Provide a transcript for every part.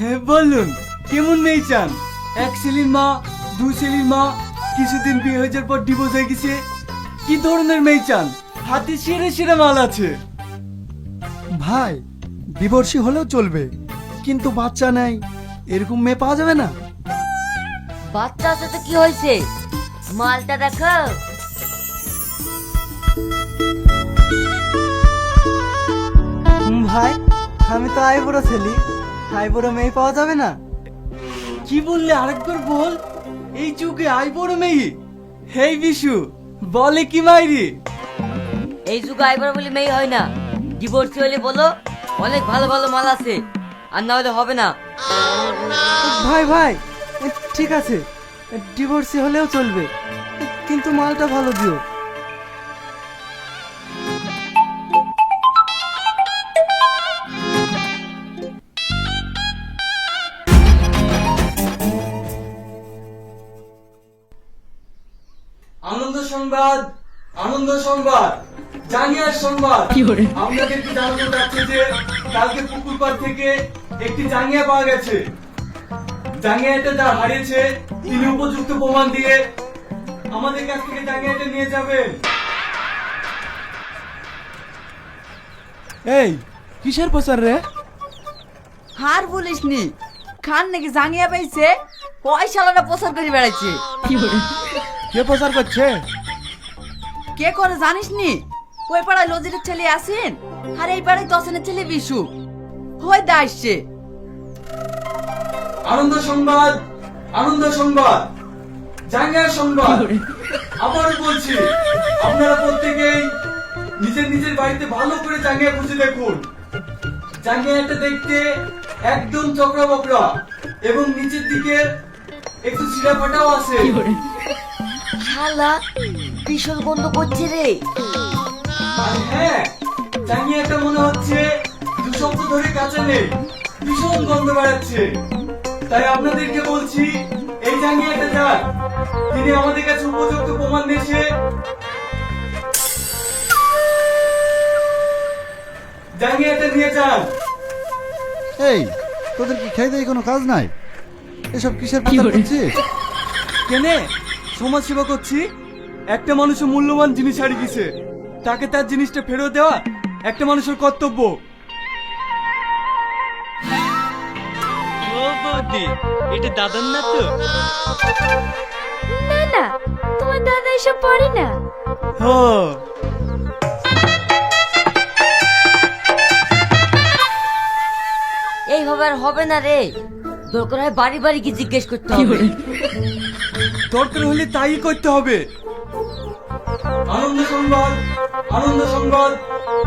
হ্যাঁ বলুন কেমন মেয়ে চান? এক ছেলের মা দু ছেলের মা কিছুদিন বিয়ে হয়ে যাওয়ার পর ডিভোর্স হয়ে গেছে। কি ধরনের মেয়ে চান? হাতে সেরে সেরে মাল আছে। ভাই ডিভোর্সি হলেও চলবে কিন্তু বাচ্চা নেই এরকম মেয়ে পাওয়া যাবে না? বাচ্চা আছে তো কি হয়েছে? মালটা দেখো। ভাই আমি তো আইবুড়ো ছেলে। আইবুড়ো মেয়ে পাওয়া যাবে না? কি বললে আরেকবার বল? এই যুগে আইবুড়ো মেয়ে। হেই বিশু বলে কি মাইরি? এই যুগে আইবার বলে মেয়ে হয় না। ডিভোর্সি হলে বলো অনেক ভালো ভালো মাল আছে। আর না হলে হবে না। ভাই ভাই ঠিক আছে। ডিভোর্সি হলেও চলবে। কিন্তু মালটা ভালো দিও। সংবাদ আনন্দ সংবাদ জাঙ্গিয়ার সংবাদ। আপনাদেরকে জানাতে চাচ্ছি যে কালকে পুকুর পাড় থেকে একটি জাঙ্গিয়া পাওয়া গেছে। জাঙ্গিয়াটা যা হারিয়েছে তিনি উপযুক্ত প্রমাণ দিয়ে আমাদের কাছ থেকে জাঙ্গিয়াটা নিয়ে যাবেন। এই কিসের প্রচার রে? হার বলিস নি খান নাকি জাঙ্গিয়া পাইছে? পয়সালাটা প্রচার করে বেড়াচ্ছে কে প্রচার করছে? কে করে জানিস নি ওই পাড়ায় লজিরের ছেলে আসেন আর এই পাড়ায় তসনের ছেলে বিশু। হই দা আসছে। আনন্দ সংবাদ আনন্দ সংবাদ জাঙ্গিয়ার সংবাদ। বলছি আপনারা প্রত্যেকেই নিজের নিজের বাড়িতে ভালো করে জাঙ্গিয়া খুঁজে দেখুন। জাঙ্গিয়াটা দেখতে একদম চকরা বকরা এবং নিচের দিকে একটু সিরা ফাটাও আছে শালা ভীষণ বন্ধ করছে রে। আর হ্যাঁ জাঙ্গিয়াটা মনে হচ্ছে দু সপ্তাহ ধরে কাঁচা নেই ভীষণ গন্ধ বেড়াচ্ছে। তাই আপনাদেরকে বলছি এই জাঙ্গিয়াটা যান তিনি আমাদের কাছে উপযুক্ত প্রমাণ দেশে জাঙ্গিয়াটা নিয়ে যান। এই তোদের কি খেয়ে দেয় কোনো কাজ নাই? এসব কিসের প্রচার করছিস? কেনে সমাজ সেবা করছি? একটা মানুষের মূল্যবান জিনিস হারিয়ে গেছে। তাকে তার জিনিসটা ফেরত দেওয়া একটা মানুষের কর্তব্য। বৌদি এটা দাদার না তো? না না তোমার দাদা এসব পড়ে না। ও। এইভাবে আর হবে না রে। দরকার হয় বাড়ি বাড়ি গিয়ে জিজ্ঞেস করতে হবে। দরকার হলে তাই করতে হবে। আনন্দ সংবাদ আনন্দ সংবাদ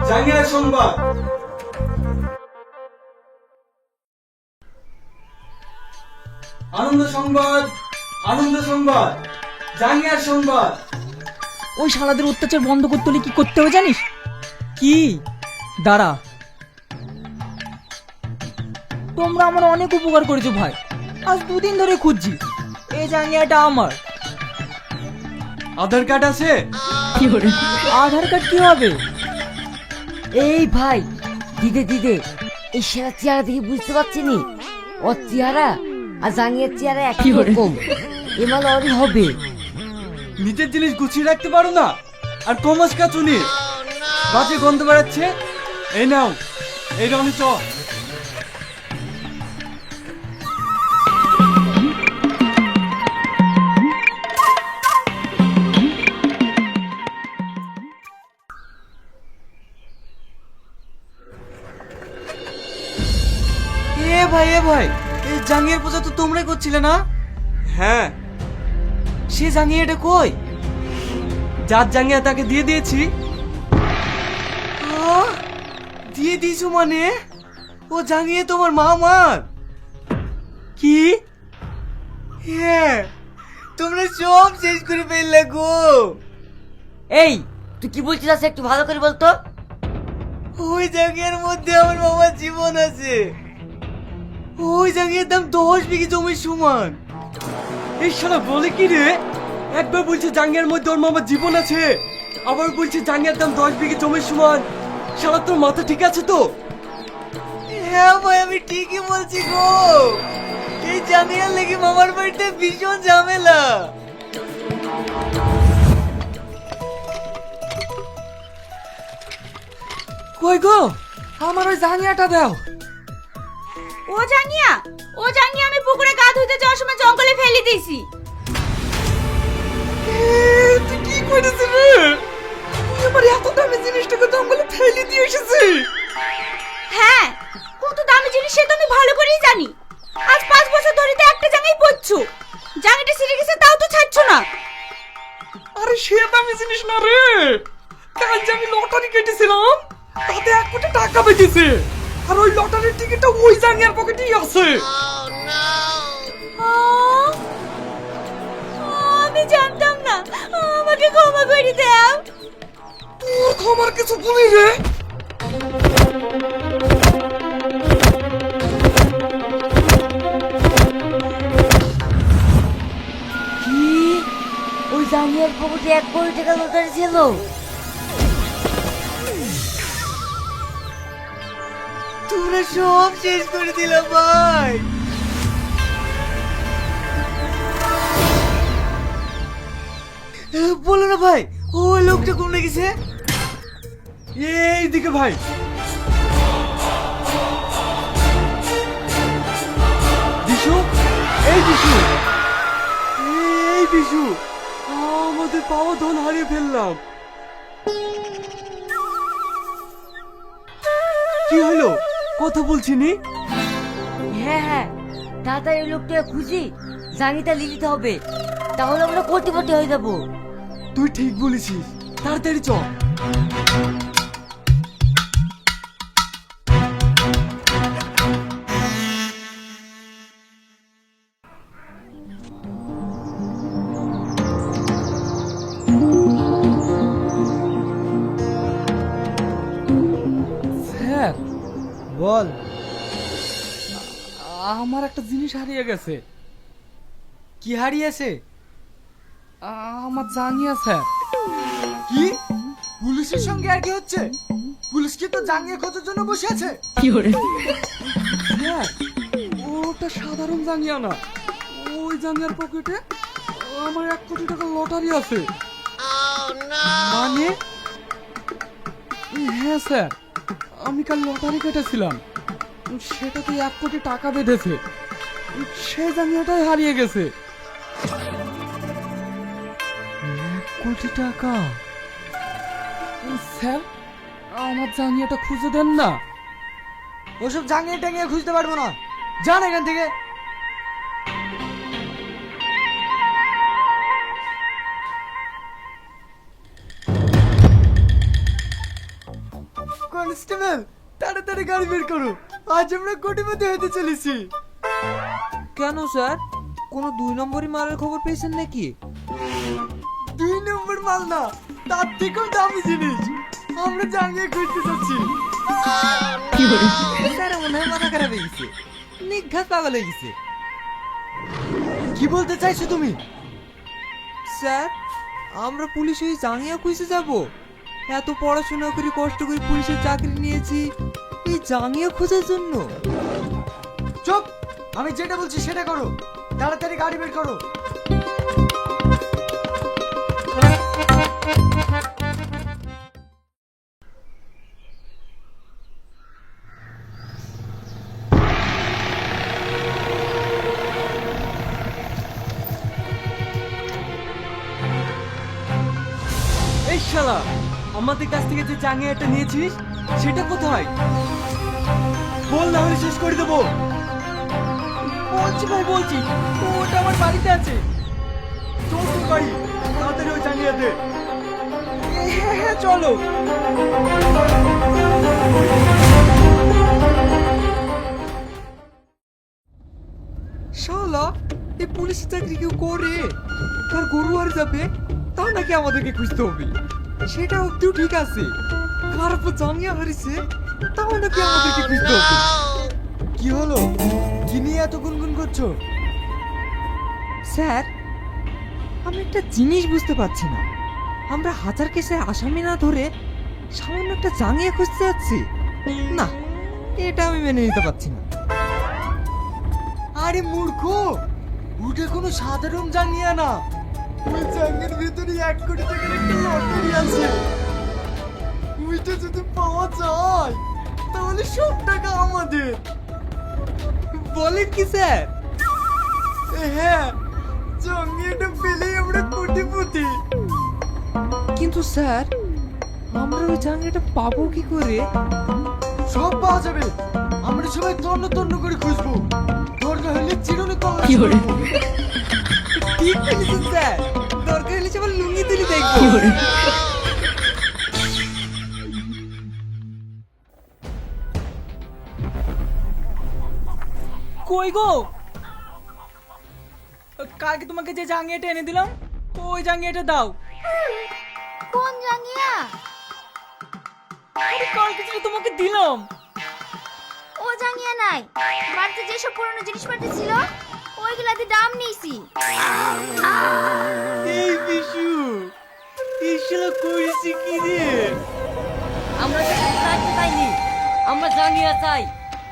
জাঙ্গিয়ার সংবাদ। আনন্দ সংবাদ আনন্দ সংবাদ জাঙ্গিয়ার সংবাদ। ওই শালাদের অত্যাচার বন্ধ করতে হলে কি করতে হবে জানিস? কি? দাঁড়া। তোমরা আমার অনেক উপকার করেছ ভাই। আজ দুদিন ধরে খুঁজছি। এই জাঙ্গিয়াটা আমার। আধার কার্ড আছে? আধার কার্ড কি হবে? এই ভাই দিদে দিদে এই সেরা চেহারা দেখে বুঝতে পারছি নি। ওর চেহারা আর জাঙ্গিয়ার চেহারা একই রকম। এমাল ওরই হবে। নিজের জিনিস গুছিয়ে রাখতে পারো না? আর কমাস কাচুনি। বাজে গন্ধ বেড়াচ্ছে। এই নাও এই রনি চ এ ভাই এই জাঙ্গিয়ার পূজা তো তোমরাই করছিলে না? হ্যাঁ। সে জাঙ্গিয়াটা কই? যার জাঙ্গিয়া তাকে দিয়ে দিয়েছি। দিয়ে দিয়েছ মানে? ও জাঙ্গিয়ে তোমার মা আমার কি? হ্যাঁ তোমরা সব শেষ করে ফেললে গো। এই তুই কি বলছিস একটু ভালো করে বলতো? ওই জাঙ্গিয়ার মধ্যে আমার মামার জীবন আছে। ওই জাঙ্গিয়ার দাম দশ বিঘি জমির সমান। এই শালা বলে কি রে? একবার বলছে জাঙ্গিয়ার মধ্যে ওর মামার জীবন আছে। আবার বলছে জাঙ্গিয়ার দাম দশ বিঘি জমির সমান। শালা তোর মাথা ঠিক আছে তো? হ্যাঁ ভাই আমি ঠিকই বলছি গো। এই জামিয়ার লেগে মামার বাড়িতে ভীষণ ঝামেলা। কই গো? আমার ওই জাঙ্গিয়াটা দাও। ও জাঙ্গিয়া ও জাঙ্গিয়া আমি পুকুরে গা ধুইতে যাওয়ার সময় জঙ্গলে ফেলে দিয়েছি। তুই কি করেছিস রে? তুই আমার এত দামি জিনিসটাকে জঙ্গলে ফেলে দিয়ে এসেছি হ্যাঁ কত দামি জিনিস সে তো আমি ভালো করেই জানি। আজ পাঁচ বছর ধরে তো একটা জাঙ্গিয়াই পরছো জাঙ্গিটা ছিঁড়ে গেছে তাও তো ছাড়ছো না। আরে সে দামি জিনিস না রে। কাল যে আমি লটারি কেটেছিলাম তাতে এক কোটি টাকা বেঁচেছে। আর ওই লটারির টিকিটটা ওই জাঙ্গিয়ার পকেটেই আছে। আমি জানতাম না। আমাকে ক্ষমা করে দাও। তোর খবর কিছু বলি রে। কি? ওই জাঙ্গিয়ার পকেটে এক কোটি টাকা লটারি ছিল? সব শেষ করে দিলাম, ভাই। বলো না, ভাই ওই লোকটা কোন গেছে? এই দিকে ভাই এই বিশু। এই বিশু, আমাদের পাওয়া ধন হারিয়ে ফেললাম। কি হলো? কথা বলছি নি হ্যাঁ হ্যাঁ। তাড়াতাড়ি ওই লোকটা খুঁজি জানিটা লিখিতে হবে। তাহলে আমরা কোটিপতি হয়ে যাব। তুই ঠিক বলেছিস। তাড়াতাড়ি চ। আমার একটা জিনিস হারিয়ে গেছে। কি হারিয়েছে? আমার জানিয়া স্যার। কি? পুলিশের সঙ্গে আর কি হচ্ছে? পুলিশ কি তো জাঙ্গিয়ে খোঁজার জন্য বসে আছে? স্যার ওটা সাধারণ জাঙ্গিয়া না। ওই জাঙ্গিয়ার পকেটে আমার এক কোটি টাকা লটারি আছে। মানে? হ্যাঁ স্যার। আমি কাল লটারি কেটেছিলাম। সেটাতে এক কোটি টাকা বেঁধেছে। সেই জাঙ্গিয়াটাই হারিয়ে গেছে। এক কোটি টাকা? স্যার, আমার জাঙ্গিয়াটা খুঁজে দেন না। ওসব জাঙ্গিয়ে টাঙ্গিয়ে খুঁজতে পারব না। যান এখান থেকে। কনস্টেবল, তাড়াতাড়ি গাড়ি বের করো। আজ আমরা কোটিপতি হতে চলেছি। কেন স্যার? কোনো দুই নম্বরই মালের খবর পেয়েছেন নাকি? দুই নম্বর মাল না তার থেকেও দামি জিনিস। আমরা জাঙ্গিয়ে খুঁজতে যাচ্ছি। স্যার মনে হয় মাথা খারাপ হয়ে গেছে। নিঘাত পাগল হয়ে গেছে। কি বলতে চাইছো তুমি? স্যার আমরা পুলিশ ওই জাঙ্গিয়া খুঁজে যাব। এত পড়াশোনা করে কষ্ট করে পুলিশের চাকরি নিয়েছি। এই জাঙ্গিয়া খোঁজার জন্য। চুপ! আমি যেটা বলছি সেটা করো। তাড়াতাড়ি গাড়ি বের করো। এই শালা আমাদের কাছ থেকে যে জাঙ্গিয়াটা নিয়েছিস সেটা কোথায়? বল না হলে শেষ করে দেবো। বলছি ভাই, বলছি। ওটা আমার বাড়িতে আছে। চল বাড়ি। তাড়াতাড়ি ওই জাঙ্গিয়া দে। হ্যাঁ হ্যাঁ চলো। শালা, এই পুলিশের চাকরি কেউ করে? তার গরু আর যাবে, তা নাকি আমাদেরকে খুঁজতে হবে? সেটা অব্দিও ঠিক আছে। কার উপর জানিয়ে হারিছে? তাও নাকি আমাদেরকে খুঁজতে হবে? কি হলো? কি নিয়ে এত গুনগুন করছ? স্যার আমি একটা জিনিস বুঝতে পারছি না। আমরা হাজার কেসে আসামি না ধরে সামান্য একটা জাঙ্গিয়ে খুঁজতে যাচ্ছি। না এটা আমি মেনে নিতে পারছি না। আরে মূর্খ! ওটা কোনো সাধারণ জাঙ্গিয়া না। ওই জাঙ্গের ভিতরে এক কোটি টাকার একটা লটারি আছে। ওইটা যদি পাওয়া যায় তাহলে সব টাকা আমাদের। বলেন কি স্যার? হ্যাঁ জাঙ্গিয়াটা পেলেই আমরা কোটিপতি। কিন্তু স্যার আমরা ওই জাঙ্গিয়াটা পাবো কি করে? সব পাওয়া যাবে। আমরা সবাই তন্ন তন্ন করে খুঁজবো। দরকার হলে চিরুনি তল্লাশি কি বলে? করব। ঠিক বলেছেন স্যার। দরকার হলে সবার লুঙ্গি তুলি দেখব। কই গো? কালকে তোমাকে যে জাঙ্গিয়াটা এনে দিলাম ওই জাঙ্গিয়াটা দাও। কোন জাঙ্গিয়া? আরে কালকে যেটা তোমাকে দিলাম। ও জাঙ্গিয়া নাই। বাড়িতে যেসব পুরনো জিনিসপাতি ছিল ওইগুলাতে দাম নিয়েছি। এই বিশু ইসলা করেছি কি রে আমরা চাইনি আমরা জানিয়ে চাই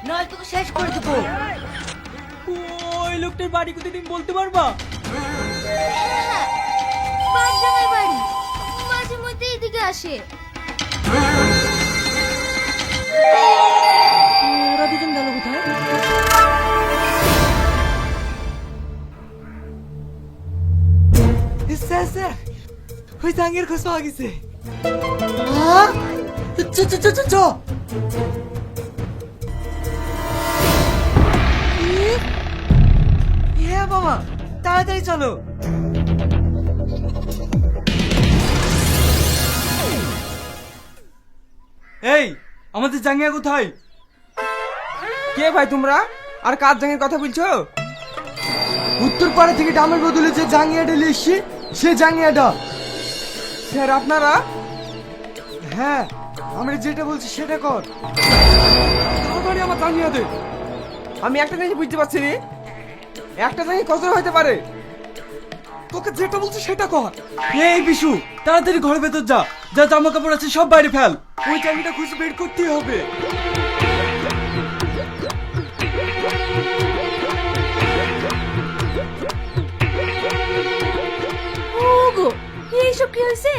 নয় তোকে শেষ করে দেবো। ওই লোকটার বাড়ি কোথায় তুমি বলতে পারবা? বাড়ি। মাঝে মধ্যে এদিকে আসে। ওরা দুজন গেল কোথায়? স্যার স্যার ওই জাঙ্গিয়ার খোঁজ পাওয়া গেছে। চ চ চ চ। বাবা, তাড়াতাড়ি চলো। এই, আমাদের জাঙ্গিয়া কোথায়? কে ভাই তোমরা? আর কার জাঙ্গিয়ার কথা বলছো? উত্তর উত্তরপাড়া থেকে ডামের বদলে যে জাঙ্গিয়াটা এসছি, সে জাঙ্গিয়াটা। স্যার, আপনারা? হ্যাঁ আমরা যেটা বলছি সেটা কর। আমার জাঙ্গিয়া দে আমি একটা জিনিস বুঝতে পারছি নি। একটা জাঙ্গিয়া কত হতে পারে। তোকে যেটা বলছি সেটা কর। এই বিশু তাড়াতাড়ি ঘর ভেতর যা। যা জামা কাপড় আছে সব বাইরে ফেল। ওই জাঙ্গিটা খুঁজে বের করতেই হবে। ওগো এইসব কি হয়েছে?